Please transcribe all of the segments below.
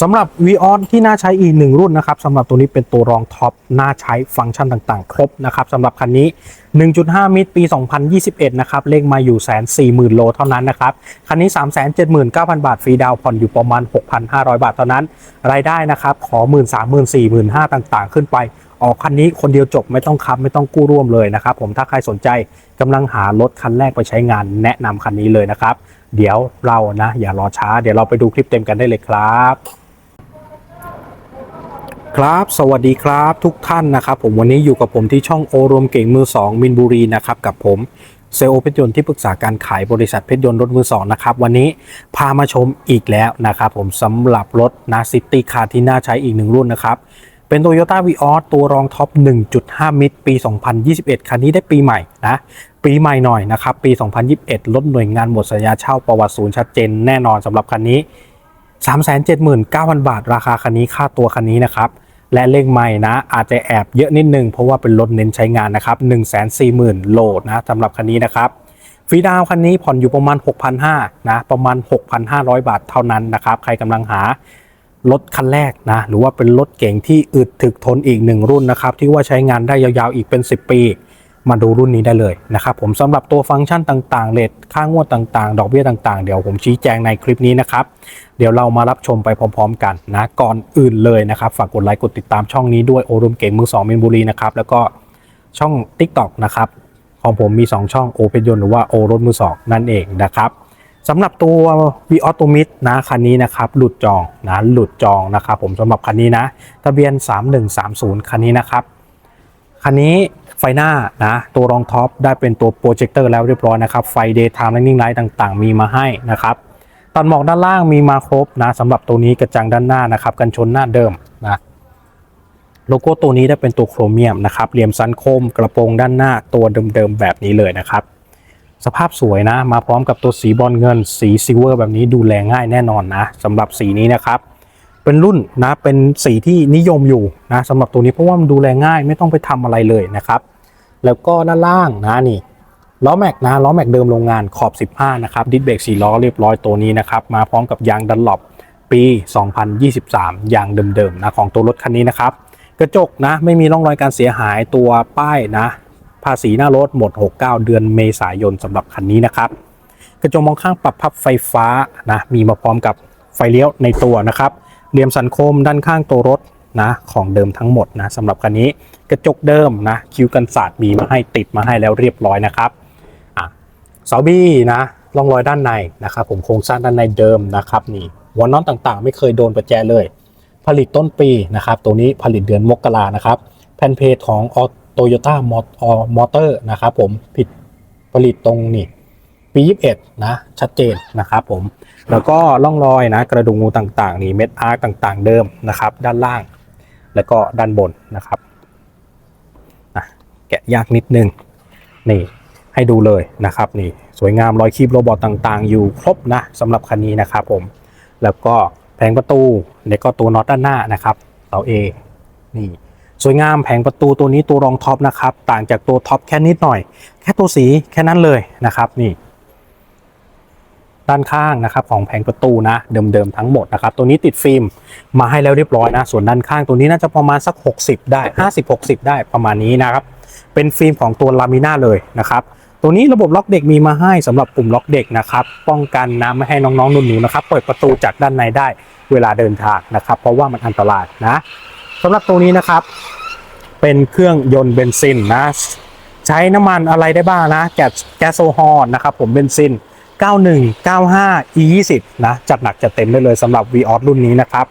สำหรับ v ีออที่น่าใช้อีกหนึ่งรุ่นนะครับสำหรับตัวนี้เป็นตัวรองท็อปน่าใช้ฟังก์ชันต่างๆ ครบนะครับสำหรับคันนี้ 1.5 มิตรปี 2021 นะครับเลขมาอยู่แสนสี่หมื่นโลเท่านั้นนะครับ คันนี้ 379,000 บาทฟรีดาวผ่อนอยู่ประมาณ 6,500 บาทเท่านั้น รายได้นะครับ ขอ 1 3 0 0 0 0 4 5 0 0ต่างๆ ขึ้นไป ออกคันนี้คนเดียวจบไม่ต้องคับไม่ต้องกู้ร่วมเลยนะครับผมถ้าใครสนใจกำลังหารถคันแรกไปใช้งานแนะนำคันนี้เลยนะครับเดี๋ยวเรานะอย่ารอช้าเดี๋ยวเราไปดูคลิปเต็มกันได้เลยครับ ครับสวัสดีครับทุกท่านนะครับผมวันนี้อยู่กับผมที่ช่องโอรวมเก่งมือ 2 มินบุรีนะครับกับผมเซลล์เพชรยนต์ที่ปรึกษาการขายบริษัทเพชรยนต์รถมือสองนะครับวันนี้พามาชมอีกแล้วนะครับผมสำหรับรถนาซิตี้คาที่น่าใช้อีกหนึ่งรุ่นนะครับเป็น Toyota v ีออตัวรองท็อป 1.5 มิตรปี 2021 คันนี้ได้ปีใหม่นะปีใหม่หน่อยนะครับปี 2021 ลดหน่วยงานหมดสัญญาเช่าประวัติศูนย์ชัดเจนแน่นอนสำหรับคันนี้ 379,000 บาท ราคาคันนี้ค่าตัวคันนี้นะครับ และเลขใหม่นะ อาจจะแอบเยอะนิดนึง เพราะว่าเป็นรถเน้นใช้งานนะครับ 140,000โลดนะสำหรับคันนี้นะครับฟรีดาวคันนี้ผ่อนอยู่ประมาณ 6,500นะประมาณ 6,500 บาทเท่านั้นนะครับ ใครกำลังหารถคันแรกนะหรือว่าเป็นรถเก่งที่อึดถึกทนอีกหนึ่งรุ่นนะครับ ที่ว่าใช้งานได้ยาวๆอีกเป็น 10 ปี มาดูรุ่นนี้ได้เลยนะครับผมสำหรับตัวฟังก์ชันต่างๆเลทค่างวดต่างๆ ดอกเบี้ยต่างๆ เดี๋ยวผมชี้แจงในคลิปนี้นะครับ เดี๋ยวเรามารับชมไปพร้อม ๆ กันนะก่อนอื่นเลยนะครับ ฝากกดไลค์กดติดตามช่องนี้ด้วยโอรุมเก่งมือ2มินบุรีนะครับแล้วก็ช่อง TikTok นะครับของผมมี 2 ช่องโอเปนยนหรือว่าโอรถมือ2นั่นเองนะครับสำหรับตัว v ีออโตมิดนะคันนี้นะครับหลุดจองนะหลุดจองนะครับผมสำหรับคันนี้นะ ทะเบียน 3130 คันนี้นะครับคันนี้ ไฟหน้านะตัวรองท็อปได้เป็นตัวโปรเจคเตอร์แล้วเรียบร้อยนะครับ ไฟ daytime running light ต่างๆ มีมาให้นะครับตัดหมอกด้านล่างมีมาครบนะสำหรับตัวนี้กระจังด้านหน้านะครับ กันชนหน้าเดิมนะโลโก้ตัวนี้ได้เป็นตัวโครเมียมนะครับเหลี่ยมสันคมกระโปรงด้านหน้าตัวเดิมๆแบบนี้เลยนะครับ สภาพสวยนะ มาพร้อมกับตัวสีบอลเงิน สีซิลเวอร์แบบนี้ดูแลง่ายแน่นอนนะสำหรับสีนี้นะครับ เป็นรุ่นนะเป็นสีที่นิยมอยู่นะสำหรับตัวนี้เพราะว่ามันดูแลง่ายไม่ต้องไปทำอะไรเลยนะครับ แล้วก็ด้านล่างนะนี่ล้อแม็กนะล้อแม็กเดิมโรงงานขอบ 15 นะครับดิสเบรก4ล้อเรียบร้อยตัวนี้นะครับ มาพร้อมกับยางดันหลบปี 2023 ยางเดิมๆนะของตัวรถคันนี้นะครับ กระจกนะไม่มีร่องรอยการเสียหายตัวป้ายนะ ภาษีหน้ารถหมด 69 เดือนเมษายนสำหรับคันนี้นะครับ กระจกมองข้างปรับพับไฟฟ้านะมีมาพร้อมกับไฟเลี้ยวในตัวนะครับ เหลี่ยมสันคมด้านข้างตัวรถนะของเดิมทั้งหมดนะสำหรับคันนี้กระจกเดิมนะคิ้วกันศาสตร์มีมาให้ติดมาให้แล้วเรียบร้อยนะครับอะเสาบี้นะร่องรอยด้านในนะครับผมโครงสร้างด้านในเดิมนะครับนี่หัวน็อตต่างๆ ไม่เคยโดนประแจเลย ผลิตต้นปีนะครับตัวนี้ผลิตเดือนมกรานะครับแผ่นเพจของโตโยต้ามอเตอร์นะครับผมผิดผลิตตรงนี่ปี 21 นะ ชัดเจนนะครับผม แล้วก็ร่องรอยนะกระดูกงูต่างๆนี่เม็ดอาร์กต่างๆ เดิมนะครับ ด้านล่าง แล้วก็ด้านบนนะครับอะแกะยากนิดนึงนี่ให้ดูเลยนะครับนี่สวยงามรอยคีบโรบอทต่างๆ อยู่ครบนะสำหรับคันนี้นะครับผมแล้วก็แผงประตูแล้วก็ตัวน็อตด้านหน้านะครับเสา A นี่สวยงามแผงประตูตัวนี้ตัวรองท็อปนะครับ ต่างจากตัวท็อปแค่นิดหน่อย แค่ตัวสีแค่นั้นเลยนะครับนี่ ด้านข้างนะครับของแผงประตูนะเดิมๆทั้งหมดนะครับตัวนี้ติดฟิล์มมาให้แล้วเรียบร้อยนะ ส่วนด้านข้างตัวนี้น่าจะประมาณสัก 60 ได้ 50-60 ได้ประมาณนี้นะครับเป็นฟิล์มของตัวลามิน่าเลยนะครับตัวนี้ระบบล็อกเด็กมีมาให้สำหรับปุ่มล็อกเด็กนะครับป้องกันนะไม่ให้น้องๆหนูๆนะครับเปิดประตูจากด้านในได้เวลาเดินทางนะครับ เพราะว่ามันอันตรายนะสำหรับตัวนี้นะครับ เป็นเครื่องยนต์เบนซินนะใช้น้ำมันอะไรได้บ้างนะแก๊สแก๊สโซฮอลนะครับผมเบนซิน 91 95 E20 นะจัดหนักจัดเต็มได้เลยสำหรับ v ีออรุ่นนี้นะครับ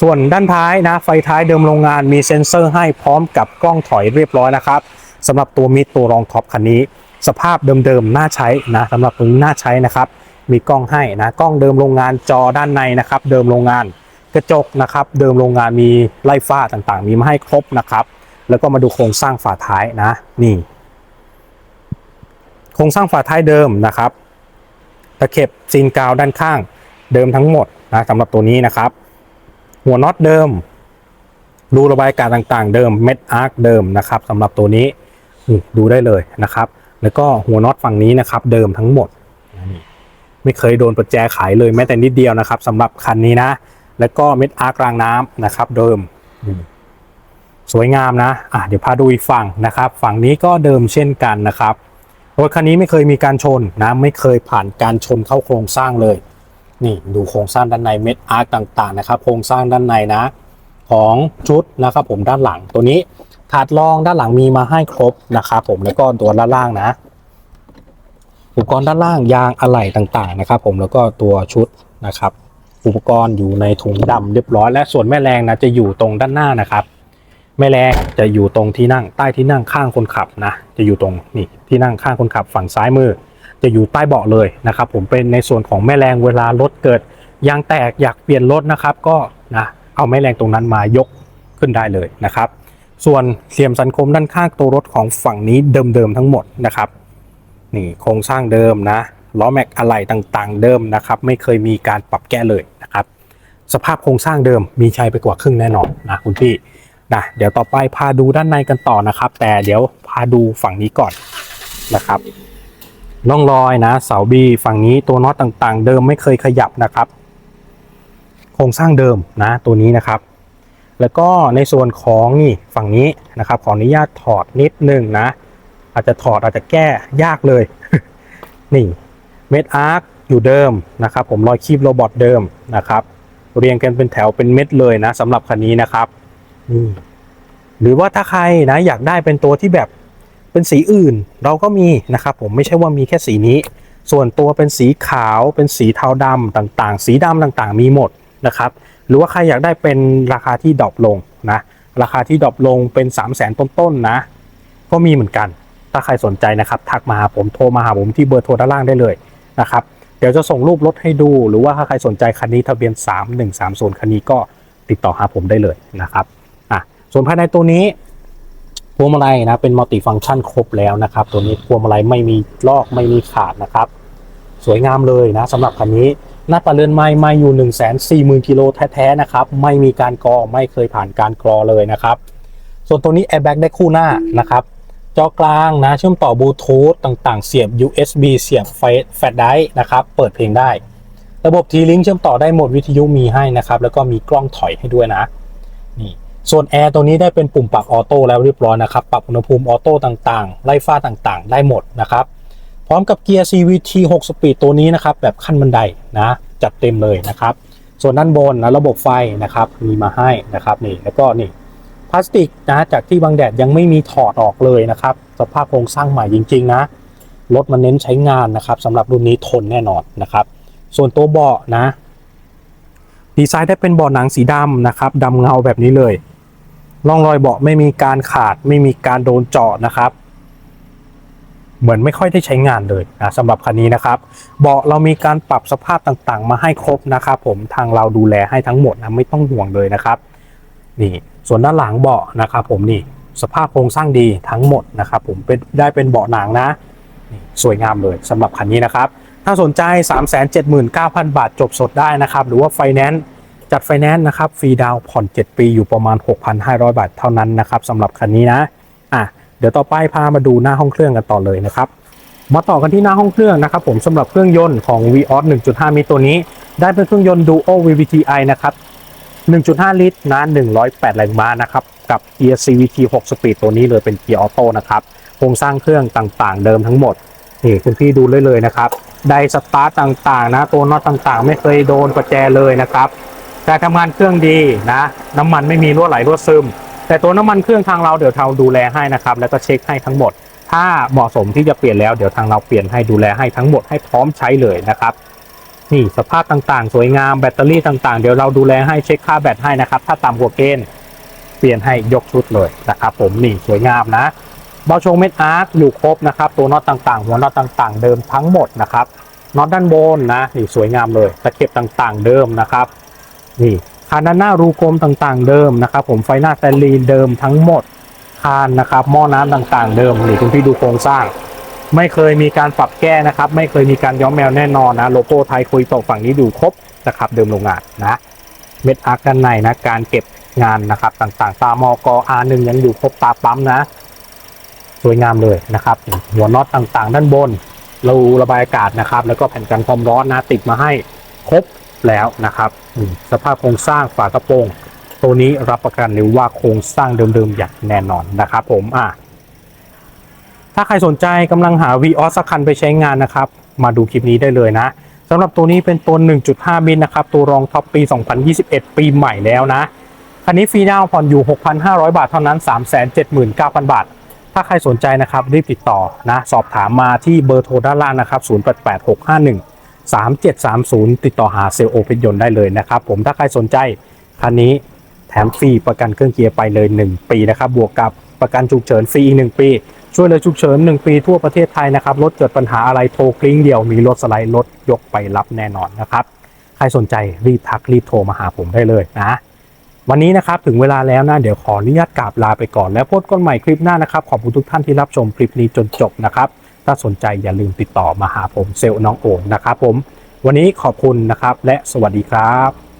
ส่วนด้านท้ายนะไฟท้ายเดิมโรงงานมีเซ็นเซอร์ให้พร้อมกับกล้องถอยเรียบร้อยนะครับสำหรับตัวมิดตัวรองท็อปคันนี้ สภาพเดิมๆน่าใช้นะสำหรับตัวนี้น่าใช้นะครับ มีกล้องให้นะกล้องเดิมโรงงานจอด้านในนะครับ เดิมโรงงานกระจกนะครับ เดิมโรงงานมีไล่ฟ้าต่างๆ มีมาให้ครบนะครับ แล้วก็มาดูโครงสร้างฝาท้ายนะ นี่ โครงสร้างฝาท้ายเดิมนะครับ ตะเข็บซีนกาวด้านข้างเดิมทั้งหมดนะสำหรับตัวนี้นะครับ หัวน็อตเดิมรูระบายอากาศต่างๆ เดิมเม็ดอาร์คเดิมนะครับสำหรับตัวนี้ดูได้เลยนะครับ แล้วก็หัวน็อตฝั่งนี้นะครับ เดิมทั้งหมด ไม่เคยโดนประแจขายเลยแม้แต่นิดเดียวนะครับสำหรับคันนี้นะ แล้วก็เม็ดอาร์กรางน้ำนะครับ เดิมสวยงามนะอะเดี๋ยวพาดูอีกฝั่งนะครับ ฝั่งนี้ก็เดิมเช่นกันนะครับ รถคันนี้ไม่เคยมีการชนนะ ไม่เคยผ่านการชนเข้าโครงสร้างเลย นี่ดูโครงสร้างด้านในเม็ดอาร์กต่างๆนะครับ โครงสร้างด้านในนะ ของชุดนะครับผมด้านหลังตัวนี้ถาดรองด้านหลังมีมาให้ครบนะครับผมแล้วก็ตัวด้านล่างนะ อุปกรณ์ด้านล่างยางอะไหล่ต่างๆนะครับ ผมแล้วก็ตัวชุดนะครับ อุปกรณ์อยู่ในถุงดำเรียบร้อย และส่วนแม่แรงนะจะอยู่ตรงด้านหน้านะครับ แม่แรงจะอยู่ตรงที่นั่งใต้ที่นั่งข้างคนขับนะจะอยู่ตรงนี่ที่นั่งข้างคนขับฝั่งซ้ายมือ จะอยู่ใต้เบาะเลยนะครับผมเป็นในส่วนของแม่แรงเวลารถเกิดยางแตกอยากเปลี่ยนรถนะครับก็นะเอาแม่แรงตรงนั้นมายกขึ้นได้เลยนะครับ ส่วนเสียมสันคมด้านข้างตัวรถของฝั่งนี้เดิมๆทั้งหมดนะครับนี่โครงสร้างเดิมนะล้อแม็กอะไหล่ต่างๆ เดิมนะครับ ไม่เคยมีการปรับแก้เลยนะครับ สภาพโครงสร้างเดิมมีใช้ไปกว่าครึ่งแน่นอนนะคุณพี่ นะเดี๋ยวต่อไปพาดูด้านในกันต่อนะครับ แต่เดี๋ยวพาดูฝั่งนี้ก่อนนะครับร่องรอยนะเสาบีฝั่งนี้ตัวน็อตต่างๆ เดิมไม่เคยขยับนะครับ โครงสร้างเดิมนะตัวนี้นะครับ แล้วก็ในส่วนของนี่ฝั่งนี้นะครับ ขออนุญาตถอดนิดนึงนะอาจจะถอดอาจจะแก้ยากเลย นี่เม็ดอาร์คอยู่เดิมนะครับ ผมรอยคีบโรบอทเดิมนะครับ เรียงกันเป็นแถวเป็นเม็ดเลยนะสำหรับคันนี้นะครับ นี่หรือว่าถ้าใครนะอยากได้เป็นตัวที่แบบเป็นสีอื่นเราก็มีนะครับผมไม่ใช่ว่ามีแค่สีนี้ ส่วนตัวเป็นสีขาวเป็นสีเทาดำต่างๆ สีดำต่างๆ มีหมดนะครับ หรือว่าใครอยากได้เป็นราคาที่ดรอปลงนะราคาที่ดรอปลงเป็น 3 0 0แสนต้นๆนะ ก็มีเหมือนกัน ถ้าใครสนใจนะครับ ทักมาหาผมโทรมาหาผมที่เบอร์โทรด้านล่างได้เลยนะครับเดี๋ยวจะส่งรูปรถให้ดู หรือว่าถ้าใครสนใจคันนี้ทะเบียน 3130 คันนี้ก็ติดต่อหาผมได้เลยนะครับ ส่วนภายในตัวนี้พวงมาลัยนะเป็นมัลติฟังก์ชันครบแล้วนะครับ ตัวนี้พวงมาลัยไม่มีลอกไม่มีขาดนะครับ สวยงามเลยนะสำหรับคันนี้หน้าตาเรือนไม้ไม่อยู่ 1 4 0 0 0 0กิโลแท้ๆนะครับ ไม่มีการกรอไม่เคยผ่านการกรอเลยนะครับ ส่วนตัวนี้ airbag ได้คู่หน้านะครับจอกลางนะเชื่อมต่อบลูทูธต่างๆ เสียบ USB เสียบไฟแฟลชไดร์นะครับ เปิดเพลงได้ ระบบ T-Link เชื่อมต่อได้หมดวิทยุมีให้นะครับ แล้วก็มีกล้องถอยให้ด้วยนะ ส่วนแอร์ตัวนี้ได้เป็นปุ่มปรับออโต้แล้วเรียบร้อยนะครับปรับอุณหภูมิออโต้ต่างๆ ไล่ฟ้าต่างๆ ได้หมดนะครับพร้อมกับเกียร์ CVT 6 Speed ตัวนี้นะครับแบบขั้นบันไดนะจัดเต็มเลยนะครับ ส่วนด้านบนนะระบบไฟนะครับมีมาให้นะครับนี่แล้วก็นี่พลาสติกนะจากที่บางแดดยังไม่มีถอดออกเลยนะครับสภาพโครงสร้างใหม่จริง ๆ นะรถมันเน้นใช้งานนะครับสำหรับรุ่นนี้ทนแน่นอนนะครับ ส่วนตัวเบาะนะ ดีไซน์ได้เป็นเบาะหนังสีดำนะครับดำเงาแบบนี้เลย ร่องรอยเบาะไม่มีการขาดไม่มีการโดนเจาะนะครับ เหมือนไม่ค่อยได้ใช้งานเลยนะสำหรับคันนี้นะครับ เบาะเรามีการปรับสภาพต่างๆ มาให้ครบนะครับ ผมทางเราดูแลให้ทั้งหมดนะไม่ต้องห่วงเลยนะครับ นี่ ส่วนด้านหลังเบาะนะครับผมนี่สภาพโครงสร้างดีทั้งหมดนะครับ ผมเป็นได้เป็นเบาะหนังนะนสวยงามเลยสำหรับคันนี้นะครับ ถ้าสนใจ 379,000 บาทจบสดได้นะครับ หรือว่าไฟแนนซ์ จัดไฟแนนซ์นะครับฟรีดาวน์ผ่อน 7 ปีอยู่ประมาณ 6,500 บาทเท่านั้นนะครับสำหรับคันนี้นะอะเดี๋ยวต่อไปพามาดูหน้าห้องเครื่องกันต่อเลยนะครับมาต่อกันที่หน้าห้องเครื่องนะครับผมสำหรับเครื่องยนต์ของ Vios 1.5 มิตัวนี้ ได้เป็นเครื่องยนต์ Duo VVTi นะครับ 1.5 ลิตรนะ108 แรงม้านะครับกับเกียร์ CVT 6 Speed ตัวนี้เลยเป็นเกียร์ออโต้นะครับโครงสร้างเครื่องต่างๆ เดิมทั้งหมดนี่คุณพี่ดูเลยเลยนะครับไดสตาร์ตต่างๆ นะตัวน็อตต่างๆ ไม่เคยโดนประแจเลยนะครับ แต่ทำงานเครื่องดีนะ น้ำมันไม่มีรั่วไหลรั่วซึม แต่ตัวน้ำมันเครื่องทางเราเดี๋ยวเราดูแลให้นะครับ แล้วก็เช็คให้ทั้งหมด ถ้าเหมาะสมที่จะเปลี่ยนแล้วเดี๋ยวทางเราเปลี่ยนให้ดูแลให้ทั้งหมดให้พร้อมใช้เลยนะครับนี่สภาพต่างๆ สวยงามแบตเตอรี่ต่างๆ เดี๋ยวเราดูแลให้เช็คค่าแบตให้นะครับ ถ้าต่ำกว่าเกณฑ์เปลี่ยนให้ยกชุดเลยนะครับผมนี่สวยงามนะเบาชงเม็ดอาร์คอยู่ครบนะครับ ตัวน็อตต่างๆ หัวน็อตต่างๆ เดิมทั้งหมดนะครับน็อตด้านบนนะนี่สวยงามเลยตะเข็บต่างๆ เดิมนะครับ นี่คานด้านหน้ารูกลมต่างๆเดิมนะครับผมไฟหน้าแตนลีนเดิมทั้งหมดคานนะครับหม้อน้ำต่างๆ เดิมนี่คุณพี่ดูโครงสร้าง ไม่เคยมีการปรับแก้นะครับ ไม่เคยมีการย้อมแมวแน่นอนนะโลโก้ไทยคุยตกฝั่งนี้ดูครบนะครับเดิมโรงงานนะเม็ดอาร์คด้านในนะการเก็บงานนะครับต่างๆ ตามอกอาร์หนึ่งยังอยู่ครบตาปั๊มนะ สวยงามเลยนะครับ หัวน็อตต่างๆ ด้านบนรูระบายอากาศนะครับ แล้วก็แผ่นกันความร้อนนะติดมาให้ครบ แล้วนะครับ สภาพโครงสร้างฝากระโปรง ตัวนี้รับประกันเลยว่าโครงสร้างเดิมๆอย่างแน่นอนนะครับผมอะถ้าใครสนใจกำลังหา v ีออสักคันไปใช้งานนะครับ มาดูคลิปนี้ได้เลยนะสำหรับตัวนี้เป็นตัว 1.5 มิลนะครับ ตัวรองท็อปปี 2021 ปีใหม่แล้วนะ คันนี้ฟรีดาวน์ผ่อนอยู่ 6,500 บาทเท่านั้น 379,000 บาท ถ้าใครสนใจนะครับรีบติดต่อนะ สอบถามมาที่เบอร์โทรด้านล่างนะครับ 088651 3730 ติดต่อหาเซลล์โอเพนยนต์ได้เลยนะครับ ผมถ้าใครสนใจคันนี้แถมฟรีประกันเครื่องเกียร์ไปเลย 1 ปีนะครับ บวกกับประกันฉุกเฉินฟรีอีก 1 ปี ช่วยเหลยฉุกเฉิน 1 ปีทั่วประเทศไทยนะครับ รถเกิดปัญหาอะไรโทรกลิ้งเดียวมีรถสไลด์รถยกไปรับแน่นอนนะครับ ใครสนใจรีบทักรีบโทรมาหาผมได้เลยนะ วันนี้นะครับถึงเวลาแล้วนะ เดี๋ยวขออนุญาตกราบลาไปก่อนแล้วพบกันใหม่คลิปหน้านะครับ ขอบคุณทุกท่านที่รับชมคลิปนี้จนจบนะครับ ถ้าสนใจอย่าลืมติดต่อมาหาผมเซลล์น้องโอ๋นะครับผม วันนี้ขอบคุณนะครับและสวัสดีครับ